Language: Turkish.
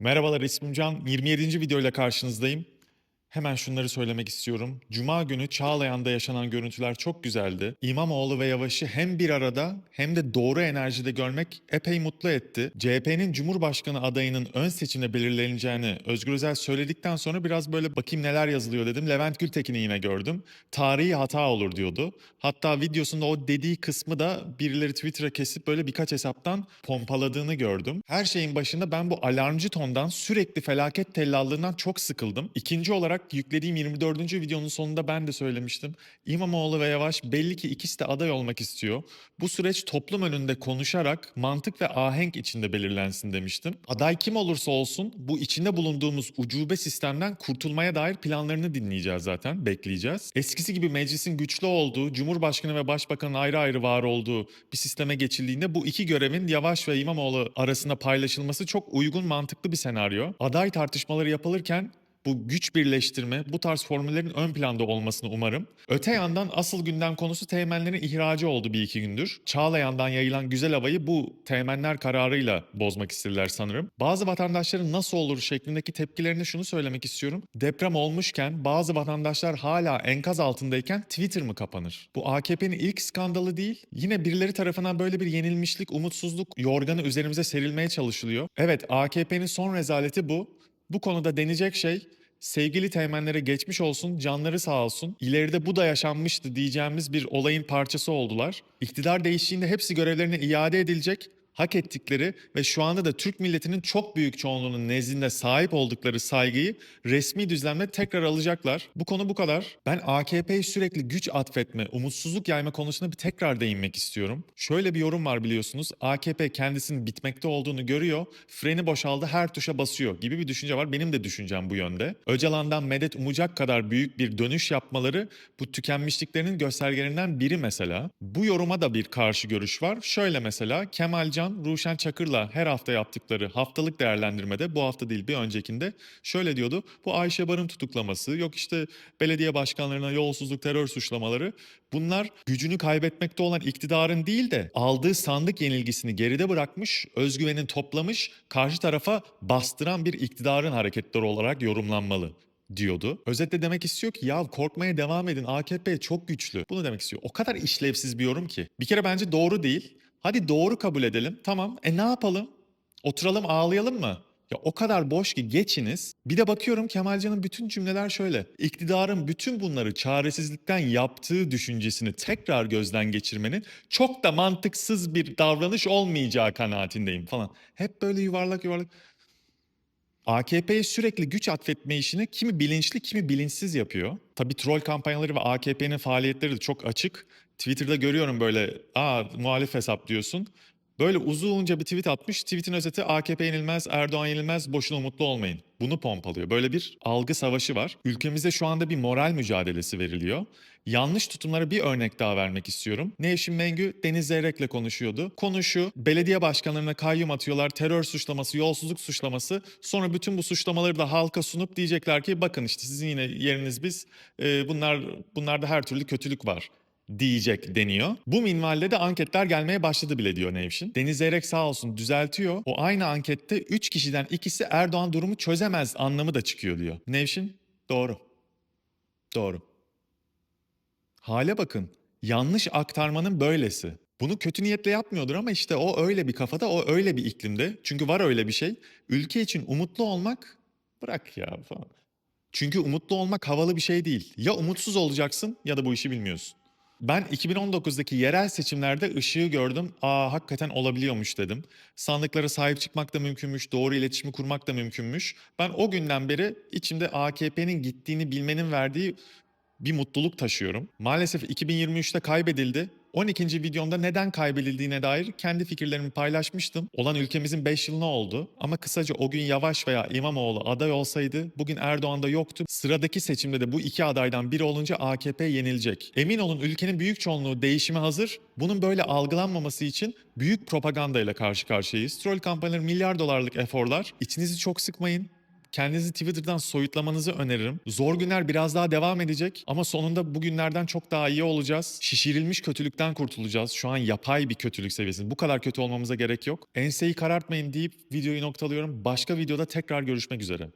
Merhabalar ismim Can. 27. videoyla karşınızdayım. Hemen şunları söylemek istiyorum. Cuma günü Çağlayan'da yaşanan görüntüler çok güzeldi. İmamoğlu ve Yavaş'ı hem bir arada hem de doğru enerjide görmek epey mutlu etti. CHP'nin Cumhurbaşkanı adayının ön seçimde belirleneceğini Özgür Özel söyledikten sonra biraz böyle bakayım neler yazılıyor dedim. Levent Gültekin'i yine gördüm. Tarihi hata olur diyordu. Hatta videosunda o dediği kısmı da birileri Twitter'a kesip böyle birkaç hesaptan pompaladığını gördüm. Her şeyin başında ben bu alarmcı tondan sürekli felaket tellallığından çok sıkıldım. İkinci olarak yüklediğim 24. videonun sonunda ben de söylemiştim. İmamoğlu ve Yavaş belli ki ikisi de aday olmak istiyor. Bu süreç toplum önünde konuşarak mantık ve ahenk içinde belirlensin demiştim. Aday kim olursa olsun bu içinde bulunduğumuz ucube sistemden kurtulmaya dair planlarını dinleyeceğiz zaten, bekleyeceğiz. Eskisi gibi meclisin güçlü olduğu, Cumhurbaşkanı ve Başbakanın ayrı ayrı var olduğu bir sisteme geçildiğinde bu iki görevin Yavaş ve İmamoğlu arasında paylaşılması çok uygun, mantıklı bir senaryo. Aday tartışmaları yapılırken bu güç birleştirme, bu tarz formüllerin ön planda olmasını umarım. Öte yandan asıl gündem konusu teğmenlerin ihracı oldu bir iki gündür. Çağlayan'dan yayılan güzel havayı bu teğmenler kararıyla bozmak istediler sanırım. Bazı vatandaşların nasıl olur şeklindeki tepkilerine şunu söylemek istiyorum. Deprem olmuşken bazı vatandaşlar hala enkaz altındayken Twitter mı kapanır? Bu AKP'nin ilk skandalı değil. Yine birileri tarafından böyle bir yenilmişlik, umutsuzluk yorganı üzerimize serilmeye çalışılıyor. Evet AKP'nin son rezaleti bu. Bu konuda denecek şey sevgili teğmenlere geçmiş olsun, canları sağ olsun. İleride bu da yaşanmıştı diyeceğimiz bir olayın parçası oldular. İktidar değiştiğinde hepsi görevlerine iade edilecek hak ettikleri ve şu anda da Türk milletinin çok büyük çoğunluğunun nezdinde sahip oldukları saygıyı resmi düzlemde tekrar alacaklar. Bu konu bu kadar. Ben AKP'ye sürekli güç atfetme, umutsuzluk yayma konusuna bir tekrar değinmek istiyorum. Şöyle bir yorum var biliyorsunuz. AKP kendisinin bitmekte olduğunu görüyor, freni boşaldı her tuşa basıyor gibi bir düşünce var. Benim de düşüncem bu yönde. Öcalan'dan medet umacak kadar büyük bir dönüş yapmaları bu tükenmişliklerinin göstergelerinden biri mesela. Bu yoruma da bir karşı görüş var. Şöyle mesela Kemal Can Ruşen Çakır'la her hafta yaptıkları haftalık değerlendirmede bu hafta değil bir öncekinde şöyle diyordu. Bu Ayşe Barın tutuklaması yok işte belediye başkanlarına yolsuzluk terör suçlamaları bunlar gücünü kaybetmekte olan iktidarın değil de aldığı sandık yenilgisini geride bırakmış özgüvenin toplamış karşı tarafa bastıran bir iktidarın hareketleri olarak yorumlanmalı diyordu. Özetle demek istiyor ki ya korkmaya devam edin AKP çok güçlü. Bunu demek istiyor. O kadar işlevsiz bir yorum ki. Bir kere bence doğru değil. Hadi doğru kabul edelim. Tamam. E ne yapalım? Oturalım ağlayalım mı? Ya o kadar boş ki geçiniz. Bir de bakıyorum Kemalcan'ın bütün cümleler şöyle. İktidarın bütün bunları çaresizlikten yaptığı düşüncesini tekrar gözden geçirmenin çok da mantıksız bir davranış olmayacağı kanaatindeyim falan. Hep böyle yuvarlak yuvarlak. AKP'ye sürekli güç atfetme işini kimi bilinçli kimi bilinçsiz yapıyor. Tabii troll kampanyaları ve AKP'nin faaliyetleri de çok açık. Twitter'da görüyorum böyle aa muhalif hesap diyorsun. Böyle uzunca bir tweet atmış. Tweet'in özeti AKP yenilmez, Erdoğan yenilmez, boşuna umutlu olmayın. Bunu pompalıyor. Böyle bir algı savaşı var. Ülkemizde şu anda bir moral mücadelesi veriliyor. Yanlış tutumlara bir örnek daha vermek istiyorum. Nevşin Mengü Deniz Zeyrek'le konuşuyordu. Konu şu, belediye başkanlarına kayyum atıyorlar, terör suçlaması, yolsuzluk suçlaması. Sonra bütün bu suçlamaları da halka sunup diyecekler ki bakın işte sizin yine yeriniz biz, Ee, bunlar bunlarda her türlü kötülük var diyecek deniyor. Bu minvalde de anketler gelmeye başladı bile diyor Nevşin. Deniz Zeyrek sağ olsun düzeltiyor. O aynı ankette 3 kişiden ikisi Erdoğan durumu çözemez anlamı da çıkıyor diyor. Nevşin doğru. Doğru. Hale bakın. Yanlış aktarmanın böylesi. Bunu kötü niyetle yapmıyordur ama işte o öyle bir kafada, o öyle bir iklimde. Çünkü var öyle bir şey. Ülke için umutlu olmak bırak ya falan. Çünkü umutlu olmak havalı bir şey değil. Ya umutsuz olacaksın ya da bu işi bilmiyorsun. Ben 2019'daki yerel seçimlerde ışığı gördüm. Aa hakikaten olabiliyormuş dedim. Sandıklara sahip çıkmak da mümkünmüş, doğru iletişimi kurmak da mümkünmüş. Ben o günden beri içimde AKP'nin gittiğini bilmenin verdiği bir mutluluk taşıyorum. Maalesef 2023'te kaybedildi. 12. videomda neden kaybedildiğine dair kendi fikirlerimi paylaşmıştım. Olan ülkemizin 5 yılına oldu. Ama kısaca o gün Yavaş veya İmamoğlu aday olsaydı bugün Erdoğan da yoktu. Sıradaki seçimde de bu iki adaydan biri olunca AKP yenilecek. Emin olun ülkenin büyük çoğunluğu değişime hazır. Bunun böyle algılanmaması için büyük propagandayla karşı karşıyayız. Troll kampanyaları milyar dolarlık eforlar. İçinizi çok sıkmayın kendinizi Twitter'dan soyutlamanızı öneririm. Zor günler biraz daha devam edecek ama sonunda bu günlerden çok daha iyi olacağız. Şişirilmiş kötülükten kurtulacağız. Şu an yapay bir kötülük seviyesi. Bu kadar kötü olmamıza gerek yok. Enseyi karartmayın deyip videoyu noktalıyorum. Başka videoda tekrar görüşmek üzere.